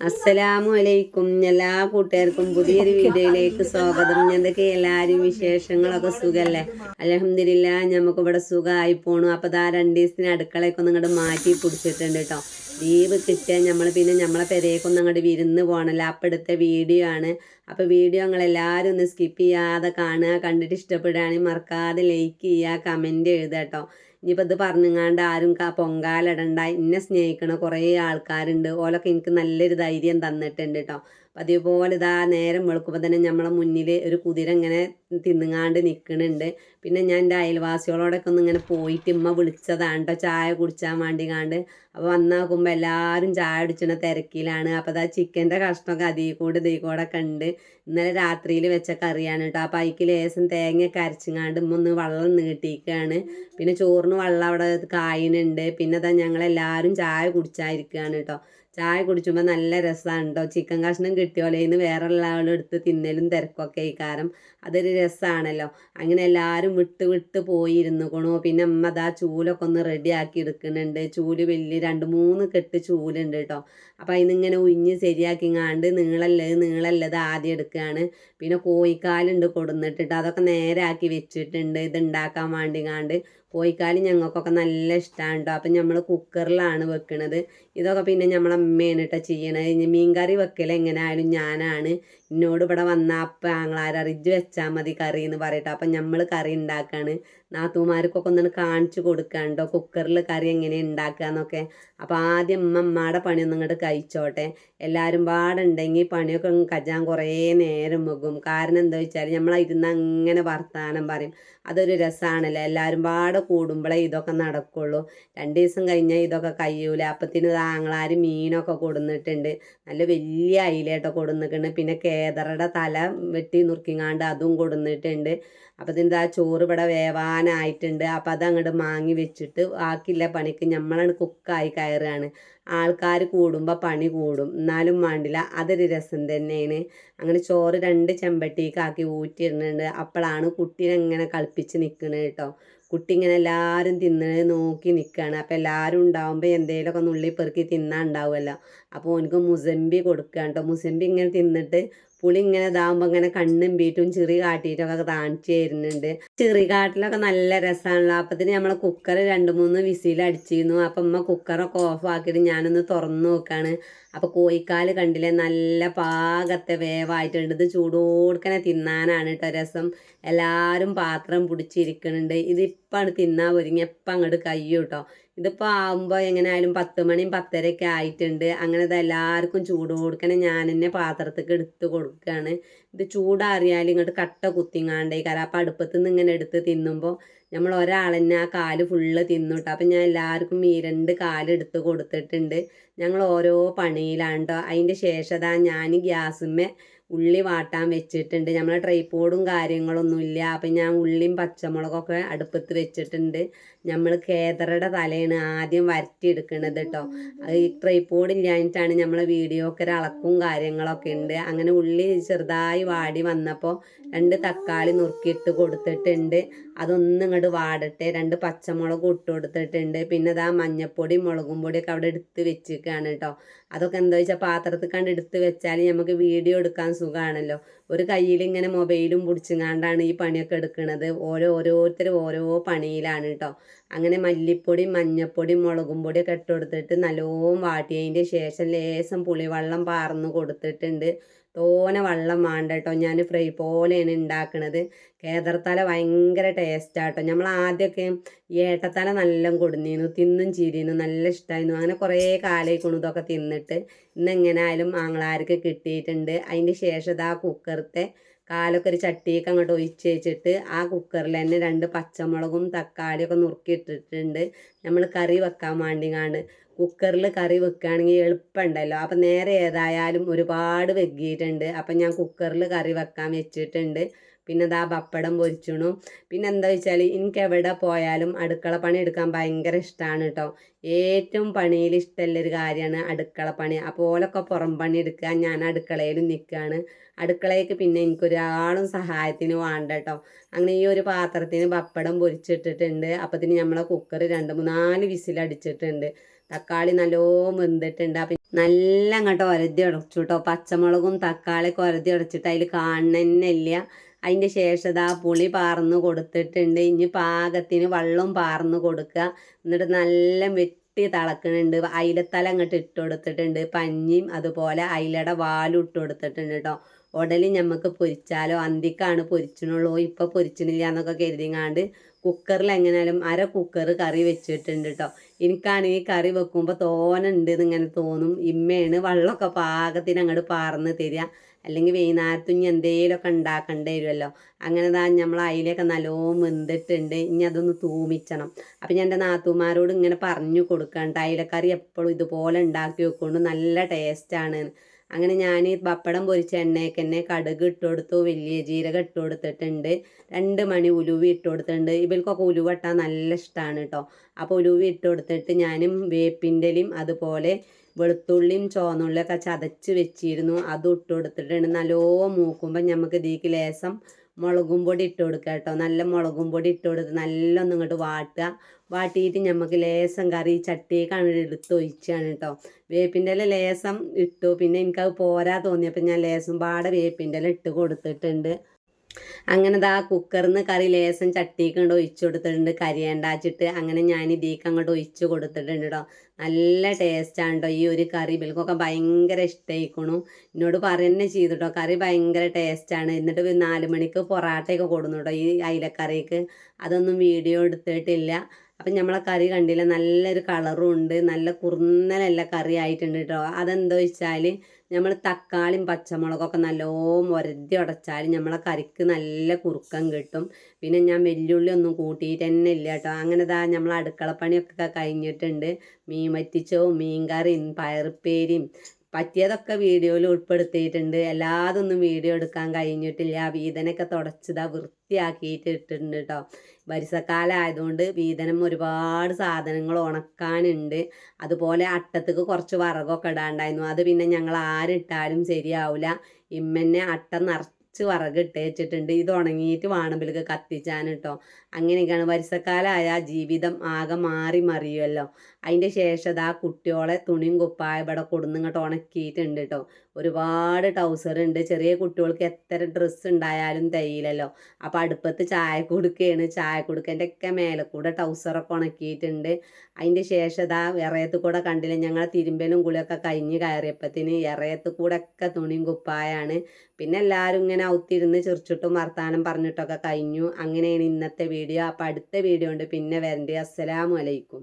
അസ്സലാമു അലൈക്കും എല്ലാ കൂട്ടുകാർക്കും പുതിയൊരു വീഡിയോയിലേക്ക് സ്വാഗതം. എന്തൊക്കെ എല്ലാവരും വിശേഷങ്ങളൊക്കെ സുഖല്ലേ? അലഹമില്ല നമുക്ക് ഇവിടെ സുഖമായി പോണു. അപ്പോൾ ദാ രണ്ട് ദിവസത്തിന് അടുക്കളയൊക്കെ ഒന്ന് ഇങ്ങോട്ട് മാറ്റി പിടിച്ചിട്ടുണ്ട് കേട്ടോ ലീവ് കിട്ടിയാൽ നമ്മൾ പിന്നെ നമ്മളെ പെരേക്കൊന്ന് അങ്ങോട്ട് വിരുന്ന് പോകണല്ലോ അപ്പം എടുത്ത വീഡിയോ ആണ്. അപ്പോൾ വീഡിയോ നിങ്ങളെല്ലാവരും ഒന്ന് സ്കിപ്പ് ചെയ്യാതെ കാണുക. കണ്ടിട്ട് ഇഷ്ടപ്പെടുകയാണെങ്കിൽ മറക്കാതെ ലൈക്ക് ചെയ്യുക കമന്റ് എഴുതുക കേട്ടോ ഇനിയിപ്പോൾ ഇത് പറഞ്ഞുങ്ങാണ്ട് ആരും പൊങ്കാലിടണ്ട എന്നെ സ്നേഹിക്കണ കുറേ ആൾക്കാരുണ്ട്. ഓലൊക്കെ എനിക്ക് നല്ലൊരു ധൈര്യം തന്നിട്ടുണ്ട് കേട്ടോ അപ്പം അതേപോലെ ഇതാ നേരം വെളുക്കുമ്പോൾ തന്നെ നമ്മളെ മുന്നിൽ ഒരു കുതിര ഇങ്ങനെ തിന്നുങ്ങാണ്ട് നിൽക്കുന്നുണ്ട് പിന്നെ ഞാൻ എന്റെ അയൽവാസികളോടൊക്കെ ഒന്ന് ഇങ്ങനെ പോയിട്ട് ഉമ്മ വിളിച്ചതാണ് കേട്ടോ ചായ കുടിച്ചാൻ കാണ്ട് അപ്പോൾ വന്നാക്കുമ്പോൾ എല്ലാവരും ചായ കുടിച്ചണ തിരക്കിലാണ്. അപ്പോൾ അതാ ചിക്കന്റെ കഷ്ണമൊക്കെ അതിൽ കൂടെ ഇതിൽ കൂടെ ഉണ്ട്. ഇന്നലെ രാത്രിയിൽ വെച്ച കറിയാണ് കേട്ടോ അപ്പോൾ അതിക്ക് ലേശം തേങ്ങയൊക്കെ അരച്ചിങ്ങാണ്ട് ഉമ്മ ഒന്ന് വെള്ളം നീട്ടിയിരിക്കുകയാണ് പിന്നെ ചോറിന് വെള്ളം അവിടെ കായനുണ്ട് പിന്നെ അതാ ഞങ്ങളെല്ലാവരും ചായ കുടിച്ചായിരിക്കുകയാണ് കേട്ടോ ചായ കുടിച്ചുമ്പോൾ നല്ല രസമാണ് കേട്ടോ ചിക്കൻ കഷ്ണം കിട്ടിയോലേന്ന് വേറെ എടുത്ത് തിന്നലും തിരക്കൊക്കെ ഈ കാരണം അതൊരു രസമാണല്ലോ അങ്ങനെ എല്ലാവരും വിട്ട് വിട്ട് പോയിരുന്നു കൊണു. പിന്നെ അമ്മ അതാ ചൂലൊക്കെ ഒന്ന് റെഡിയാക്കി എടുക്കുന്നുണ്ട്. ചൂൽ വലിയ രണ്ട് മൂന്ന് കെട്ട് ചൂലുണ്ട് കേട്ടോ അപ്പോൾ അതിനിങ്ങനെ ഉഞ്ഞ് ശരിയാക്കി കാണ്ട് നീളല്ലത് നീളല്ലത് ആദ്യം എടുക്കുകയാണ് പിന്നെ കോഴിക്കാലുണ്ട് കൊടുന്നിട്ടിട്ട് അതൊക്കെ നേരെ ആക്കി വെച്ചിട്ടുണ്ട്. ഇത് ഉണ്ടാക്കാൻ വേണ്ടിങ്ങാണ്ട് കോഴിക്കാൽ ഞങ്ങൾക്കൊക്കെ നല്ല ഇഷ്ടമാണ് കേട്ടോ അപ്പം നമ്മൾ കുക്കറിലാണ് വെക്കണത്. ഇതൊക്കെ പിന്നെ നമ്മളെ അമ്മയാണ് കേട്ടോ ചെയ്യണത് ഇനി മീൻകറി വെക്കൽ എങ്ങനെ ആയാലും ഞാനാണ്. എന്നോട് ഇവിടെ വന്ന അപ്പം ആങ്ങളാര അറിഞ്ഞ് വെച്ചാൽ മതി കറി എന്ന് പറയട്ടെ. അപ്പം നമ്മൾ കറി ഉണ്ടാക്കുകയാണ് നാത്തൂമാർക്കൊക്കെ ഒന്നും കാണിച്ചു കൊടുക്കാണ്ടോ? കുക്കറിൽ കറി എങ്ങനെ ഉണ്ടാക്കുക എന്നൊക്കെ അപ്പോൾ ആദ്യം അമ്മമ്മയുടെ പണിയൊന്നും ഇങ്ങോട്ട് കഴിച്ചോട്ടെ. എല്ലാവരും പാടുണ്ടെങ്കിൽ പണിയൊക്കെ കജാൻ കുറേ നേരം വെക്കും കാരണം എന്താ വെച്ചാൽ നമ്മളായിരുന്ന അങ്ങനെ വർത്തമാനം പറയും. അതൊരു രസമാണല്ലോ എല്ലാവരും പാടെ കൂടുമ്പോഴേ ഇതൊക്കെ നടക്കുള്ളൂ. രണ്ട് ദിവസം കഴിഞ്ഞാൽ ഇതൊക്കെ കഴിയൂല അപ്പത്തിന് ആങ്ങളാർ മീനൊക്കെ കൊടുന്നിട്ടുണ്ട്. നല്ല വലിയ അയിലേട്ടോ കൊടുന്നിട്ടുണ്ട് പിന്നെ കേദറയുടെ തല വെട്ടി നുറുക്കിങ്ങാണ്ട് അതും കൊടുന്നിട്ടുണ്ട്. അപ്പം ഇതിന്റെ ആ ചോറ് ഇവിടെ വേവാനായിട്ടുണ്ട്. അപ്പം അത് അങ്ങോട്ട് മാങ്ങി വെച്ചിട്ട് ബാക്കിയുള്ള പണിക്ക് നമ്മളാണ് കുക്കായി കയറുകയാണ് ആൾക്കാർ കൂടുമ്പോൾ പണി കൂടും. എന്നാലും വേണ്ടില്ല അതൊരു രസം തന്നെയാണ്. അങ്ങനെ ചോറ് രണ്ട് ചെമ്പട്ടിക്കാക്കി ഊറ്റിയിടുന്നുണ്ട്. അപ്പോഴാണ് കുട്ടീനെ ഇങ്ങനെ കളിപ്പിച്ച് നിൽക്കുന്നത് കേട്ടോ. കുട്ടി ഇങ്ങനെ എല്ലാവരും തിന്നത് നോക്കി നിൽക്കുകയാണ് അപ്പോൾ എല്ലാവരും ഉണ്ടാവുമ്പോൾ എന്തെങ്കിലുമൊക്കെ നുള്ളി പെറുക്കി തിന്നാൻ ഉണ്ടാവുമല്ലോ. അപ്പോൾ ഓനിക്ക് മുസമ്പി കൊടുക്കുക കേട്ടോ മുസമ്പി ഇങ്ങനെ തിന്നിട്ട് പുളി ഇങ്ങനെ ഇതാകുമ്പോൾ ഇങ്ങനെ കണ്ണും ബീറ്റും ചെറി കാട്ടിയിട്ടൊക്കെ കാണിച്ചു തരുന്നുണ്ട്. ചെറി കാട്ടിലൊക്കെ നല്ല രസമാണല്ലോ അപ്പത്തിന് നമ്മളെ കുക്കർ രണ്ട് മൂന്ന് വിസിൽ അടിച്ചിരുന്നു. അപ്പം അമ്മ കുക്കറൊക്കെ ഓഫ് ആക്കിയിട്ട് ഞാനൊന്ന് തുറന്നു നോക്കാണ്. അപ്പോൾ കോഴിക്കാൽ കണ്ടില്ലേ? നല്ല പാകത്തെ വേവായിട്ടുണ്ട്. ഇത് ചൂടോടുക്കനെ തിന്നാനാണ് കേട്ടോ രസം. എല്ലാരും പാത്രം പിടിച്ചിരിക്കുന്നുണ്ട് ഇതിപ്പാണ് തിന്നാൻ ഒരുങ്ങി. എപ്പം അങ്ങോട്ട് കയ്യൂട്ടോ ഇതിപ്പോൾ ആകുമ്പോൾ എങ്ങനെയായാലും പത്ത് മണിയും പത്തരയൊക്കെ ആയിട്ടുണ്ട്. അങ്ങനെ എല്ലാവർക്കും ചൂട് കൊടുക്കണേ. ഞാൻ തന്നെ പാത്രത്തേക്ക് എടുത്ത് കൊടുക്കുകയാണ് ഇത് ചൂടാറിയാൽ ഇങ്ങോട്ട് കട്ട കുത്തിങ്ങാണ്ടേ. കാരണം അപ്പം അടുപ്പത്ത് നിന്ന് ഇങ്ങനെ എടുത്ത് തിന്നുമ്പോൾ നമ്മൾ ഒരാളെന്നെ ആ കാൽ ഫുള്ള് തിന്നുട്ടോ. അപ്പം ഞാൻ എല്ലാവർക്കും ഈ രണ്ട് കാലെടുത്ത് കൊടുത്തിട്ടുണ്ട്. ഞങ്ങൾ ഓരോ പണിയിലാണ് കേട്ടോ അതിന്റെ ശേഷം ഞാൻ ഗ്യാസുമ്മേ ഉള്ളി വാട്ടാൻ വെച്ചിട്ടുണ്ട്. നമ്മളെ ട്രൈപ്പോഡും കാര്യങ്ങളൊന്നുമില്ല. അപ്പം ഞാൻ ഉള്ളിയും പച്ചമുളകൊക്കെ അടുപ്പത്ത് വെച്ചിട്ടുണ്ട്. നമ്മൾ കേദറയുടെ തലയാണ് ആദ്യം വരട്ടിയെടുക്കുന്നത് കേട്ടോ ഈ ട്രൈപ്പോഡ് ഇല്ലാഞ്ഞിട്ടാണ് നമ്മളെ വീഡിയോ ഒക്കെ അളക്കും കാര്യങ്ങളൊക്കെ ഉണ്ട്. അങ്ങനെ ഉള്ളി ചെറുതായി വാടി വന്നപ്പോൾ രണ്ട് തക്കാളി നുറുക്കിയിട്ട് കൊടുത്തിട്ടുണ്ട്. അതൊന്നും ഇങ്ങോട്ട് വാടട്ടെ. രണ്ട് പച്ചമുളക് ഇട്ട് കൊടുത്തിട്ടുണ്ട്. പിന്നെ അതാ മഞ്ഞപ്പൊടി മുളകും പൊടിയൊക്കെ അവിടെ എടുത്ത് വെച്ചിരിക്കുകയാണ് കേട്ടോ അതൊക്കെ എന്താ വെച്ചാൽ പാത്രത്തിൽ കണ്ട് എടുത്ത് വെച്ചാൽ നമുക്ക് വീഡിയോ എടുക്കാൻ സുഖമാണല്ലോ ഒരു കയ്യിൽ ഇങ്ങനെ മൊബൈലും പിടിച്ചുങ്ങാണ്ടാണ് ഈ പണിയൊക്കെ എടുക്കുന്നത് ഓരോ ഓരോരുത്തരും ഓരോ പണിയിലാണ് കേട്ടോ അങ്ങനെ മല്ലിപ്പൊടി മഞ്ഞപ്പൊടി മുളകും പൊടിയൊക്കെ ഇട്ട് കൊടുത്തിട്ട് നല്ലോണം വാട്ടിയതിന്റെ ശേഷം ലേശം പുളിവെള്ളം പാർന്ന് കൊടുത്തിട്ടുണ്ട്. തോനെ വെള്ളം വേണ്ട കേട്ടോ. ഞാൻ ഫ്രൈ പോലെയാണ് ഉണ്ടാക്കുന്നത് കേദർത്തല ഭയങ്കര ടേസ്റ്റാട്ടോ നമ്മൾ ആദ്യമൊക്കെ ഏട്ടത്തല നല്ല കൊടുന്നിരുന്നു തിന്നും ചിരിയുന്നു നല്ല ഇഷ്ടമായിരുന്നു അങ്ങനെ കുറേ കാലമായിക്കണു ഇതൊക്കെ തിന്നിട്ട്. ഇന്ന് എങ്ങനെയായാലും ആങ്ങളാർക്ക് കിട്ടിയിട്ടുണ്ട്. അതിന്റെ ശേഷം ഇതാ കുക്കറത്തെ കാലൊക്കെ ഒരു ചട്ടിയൊക്കെ അങ്ങോട്ട് ഒഴിച്ച് വെച്ചിട്ട് ആ കുക്കറിൽ തന്നെ രണ്ട് പച്ചമുളകും തക്കാളിയൊക്കെ നുറുക്കിയിട്ടിട്ടുണ്ട്. നമ്മൾ കറി വെക്കാൻ വേണ്ടിങ്ങാണ്ട്. കുക്കറിൽ കറി വെക്കുകയാണെങ്കിൽ എളുപ്പമുണ്ടല്ലോ അപ്പം നേരെ ഏതായാലും ഒരുപാട് വെക്കിയിട്ടുണ്ട്. അപ്പം ഞാൻ കുക്കറിൽ കറി വെക്കാൻ വെച്ചിട്ടുണ്ട്. പിന്നെ ഇതാ പപ്പടം പൊരിച്ചണു. പിന്നെ എന്താ വെച്ചാൽ എനിക്ക് എവിടെ പോയാലും അടുക്കള പണി എടുക്കാൻ ഭയങ്കര ഇഷ്ടമാണ് കേട്ടോ ഏറ്റവും പണിയിൽ ഇഷ്ടമുള്ളൊരു കാര്യമാണ് അടുക്കള പണി. അപ്പോൾ ഓലൊക്കെ പുറം പണി എടുക്കുക ഞാൻ അടുക്കളയിലും നിൽക്കുകയാണ്. അടുക്കളയ്ക്ക് പിന്നെ എനിക്കൊരാളും സഹായത്തിന് വേണ്ട കേട്ടോ അങ്ങനെ ഈ ഒരു പാത്രത്തിന് പപ്പടം പൊരിച്ചിട്ടിട്ടുണ്ട്. അപ്പത്തിന് നമ്മളെ കുക്കർ രണ്ട് മൂന്നാൽ വിസിലടിച്ചിട്ടുണ്ട് തക്കാളി നല്ലോണം വെന്തിട്ടുണ്ട്. അപ്പം നല്ല അങ്ങോട്ട് ഒരതി ഉടച്ചു കേട്ടോ പച്ചമുളകും തക്കാളിയൊക്കെ ഒരതി ഉടച്ചിട്ട് അതിൽ കാണുന്നില്ല അതിന്റെ ശേഷം ഇതാ പുളി പാർന്ന് കൊടുത്തിട്ടുണ്ട്. ഇനി പാകത്തിന് വെള്ളം പാർന്ന് കൊടുക്കുക. എന്നിട്ട് നല്ല വെട്ടി തിളക്കുന്നുണ്ട് അയിലത്തല അങ്ങോട്ട് ഇട്ട് കൊടുത്തിട്ടുണ്ട്. പഞ്ഞിയും അതുപോലെ അയിലയുടെ വാലും ഇട്ട് കൊടുത്തിട്ടുണ്ട് കേട്ടോ ഉടലി ഞമ്മക്ക് പൊരിച്ചാലോ? അന്തിക്കാണ് പൊരിച്ചിനുള്ളൂ ഇപ്പം പൊരിച്ചിനില്ല എന്നൊക്കെ കരുതിങ്ങാണ്ട് കുക്കറിൽ എങ്ങനെയാലും അര കുക്കർ കറി വെച്ചിട്ടുണ്ട് കേട്ടോ എനിക്കാണെങ്കിൽ കറി വെക്കുമ്പോൾ തോനുണ്ട് എന്നിങ്ങനെ തോന്നും. ഇമ്മയാണ് വെള്ളമൊക്കെ പാകത്തിന് അങ്ങോട്ട് പാർന്ന് തരിക. അല്ലെങ്കിൽ വൈകുന്നേരത്ത് എന്തെങ്കിലുമൊക്കെ ഉണ്ടാക്കേണ്ടി വരുമല്ലോ അങ്ങനെ താ നമ്മൾ അതിലൊക്കെ നല്ലോണം വെന്തിട്ടുണ്ട്. ഇനി അതൊന്ന് തൂമിച്ചണം. അപ്പം ഞാൻ എന്റെ നാത്തുമാരോട് ഇങ്ങനെ പറഞ്ഞു കൊടുക്കാണ്ട് അയിലക്കറി എപ്പോഴും ഇതുപോലെ ഉണ്ടാക്കി വെക്കൊണ്ട് നല്ല ടേസ്റ്റാണ് അങ്ങനെ ഞാൻ ഈ പപ്പടം പൊരിച്ച എണ്ണയൊക്കെ തന്നെ കടുക് ഇട്ട് കൊടുത്തു വലിയ ജീരകം ഇട്ട് കൊടുത്തിട്ടുണ്ട് രണ്ട് മണി ഉലുവി ഇട്ട് കൊടുത്തിട്ടുണ്ട് ഇവർക്കൊക്കെ ഉലുവ ഇട്ടാൽ നല്ല ഇഷ്ടമാണ് കേട്ടോ അപ്പോൾ ഉലുവി ഇട്ട് കൊടുത്തിട്ട് ഞാനും വേപ്പിന്റെലും അതുപോലെ വെളുത്തുള്ളിയും ചുവന്നുള്ളിയൊക്കെ ചതച്ച് വെച്ചിരുന്നു. അതും ഇട്ട് കൊടുത്തിട്ടുണ്ട് നല്ലോ മൂക്കുമ്പോൾ നമുക്ക് ഇതിലേക്ക് ലേസം മുളകും പൊടി ഇട്ട് കൊടുക്കുക കേട്ടോ. നല്ല മുളകും പൊടി ഇട്ട് കൊടുത്ത് നല്ലൊന്നും ഇങ്ങോട്ട് വാട്ടുക. വാട്ടിയിട്ട് നമുക്ക് ലേസം കറി ചട്ടി എടുത്ത് ഒഴിച്ചാണ് കേട്ടോ. വേപ്പിന്റെ ഇല ലേസം ഇട്ടു. പിന്നെ എനിക്കത് പോരാ തോന്നിയപ്പോൾ ഞാൻ ലേസം പാടെ വേപ്പിന്റെ ഇല ഇട്ട് കൊടുത്തിട്ടുണ്ട്. അങ്ങനെ ദാ കുക്കറിൽ നിന്ന് കറി ലേസം ചട്ടിക്ക് അങ്ങോട്ട് ഒഴിച്ചു കൊടുത്തിട്ടുണ്ട് കരിയേണ്ടാച്ചിട്ട് അങ്ങനെ ഞാൻ ഇതിലേക്ക് അങ്ങോട്ട് ഒഴിച്ച് കൊടുത്തിട്ടുണ്ട് കേട്ടോ നല്ല ടേസ്റ്റാണ് കേട്ടോ ഈ ഒരു കറി. ബിൽക്കൊക്കെ ഭയങ്കര ഇഷ്ടമായിക്കണു എന്നോട് പറയുന്നേ ചെയ്തു കേട്ടോ കറി ഭയങ്കര ടേസ്റ്റാണ്. എന്നിട്ട് നാല് മണിക്ക് പൊറാട്ടയൊക്കെ കൊടുന്നു കേട്ടോ ഈ അയിലക്കറിക്ക്. അതൊന്നും വീഡിയോ എടുത്തിട്ടില്ല. അപ്പം നമ്മളെ കറി കണ്ടില്ല നല്ലൊരു കളറും ഉണ്ട്. നല്ല കുറുന്നലല്ല കറി ആയിട്ടുണ്ട് കേട്ടോ അതെന്താ വെച്ചാൽ നമ്മൾ തക്കാളിയും പച്ചമുളകൊക്കെ നല്ലോണം ഒരതി ഉടച്ചാൽ നമ്മളെ കറിക്ക് നല്ല കുറുക്കം കിട്ടും. പിന്നെ ഞാൻ വെല്ലുള്ളി ഒന്നും കൂട്ടിയിട്ട് തന്നെ ഇല്ല കേട്ടോ. അങ്ങനെ ഇതാ നമ്മൾ അടുക്കളപ്പണിയൊക്കെ കഴിഞ്ഞിട്ടുണ്ട്. മീൻ വറ്റിച്ചോ മീൻ കറിയും പയറുപ്പേരിയും പറ്റിയതൊക്കെ വീഡിയോയിൽ ഉൾപ്പെടുത്തിയിട്ടുണ്ട്. എല്ലാതൊന്നും വീഡിയോ എടുക്കാൻ കഴിഞ്ഞിട്ടില്ല. വീതനൊക്കെ തുടച്ചതാ വൃത്തിയാക്കിയിട്ട് ഇട്ടിട്ടുണ്ട് കേട്ടോ വരിസക്കാലമായതുകൊണ്ട് വീതനം ഒരുപാട് സാധനങ്ങൾ ഉണക്കാനുണ്ട്. അതുപോലെ അട്ടത്തേക്ക് കുറച്ച് വറകൊക്കെ ഇടാണ്ടായിരുന്നു. അത് പിന്നെ ഞങ്ങൾ ആരിട്ടാലും ശരിയാവില്ല ഇമ്മന്നെ അട്ട നിറച്ച് കുറച്ച് വിറക് ഇട്ട് വെച്ചിട്ടുണ്ട്. ഇത് ഉണങ്ങിയിട്ട് വേണമെങ്കിലൊക്കെ കത്തിച്ചാൻ കേട്ടോ അങ്ങനെയൊക്കെയാണ്. വരിസക്കാലമായ ജീവിതം ആകെ മാറി മറിയുമല്ലോ അതിന്റെ ശേഷം ആ കുട്ടിയോളെ തുണിയും കുപ്പായ ഇവിടെ കൊടുന്ന് ഇങ്ങോട്ട് ഉണക്കിയിട്ടുണ്ട് കേട്ടോ ഒരുപാട് ടൗസർ ഉണ്ട്. ചെറിയ കുട്ടികൾക്ക് എത്ര ഡ്രസ്സ് ഉണ്ടായാലും തയ്യില്ലല്ലോ. അപ്പോൾ അടുപ്പത്ത് ചായ കൊടുക്കുകയാണ് ചായ കൊടുക്കേന്റെ ഒക്കെ മേലെ കൂടെ ടൗസറൊക്കെ ഉണക്കിയിട്ടുണ്ട്. അതിന്റെ ശേഷം ഇതാ ഇറയത്ത് കൂടെ കണ്ടില്ല? ഞങ്ങൾ തിരുമ്പലും കുളിയൊക്കെ കഴിഞ്ഞ് കയറിയപ്പത്തിന് ഇറയത്ത് കൂടെ ഒക്കെ തുണിയും കുപ്പായാണ്. പിന്നെ എല്ലാവരും ഇങ്ങനെ ഔത്തിരുന്ന് ചിരിച്ചിട്ടും വർത്താനം പറഞ്ഞിട്ടൊക്കെ കഴിഞ്ഞു. അങ്ങനെയാണ് ഇന്നത്തെ വീഡിയോ അപ്പോൾ അടുത്ത വീഡിയോ ഉണ്ട്. പിന്നെ വരണ്ടേ. അസ്സലാമു അലൈക്കും.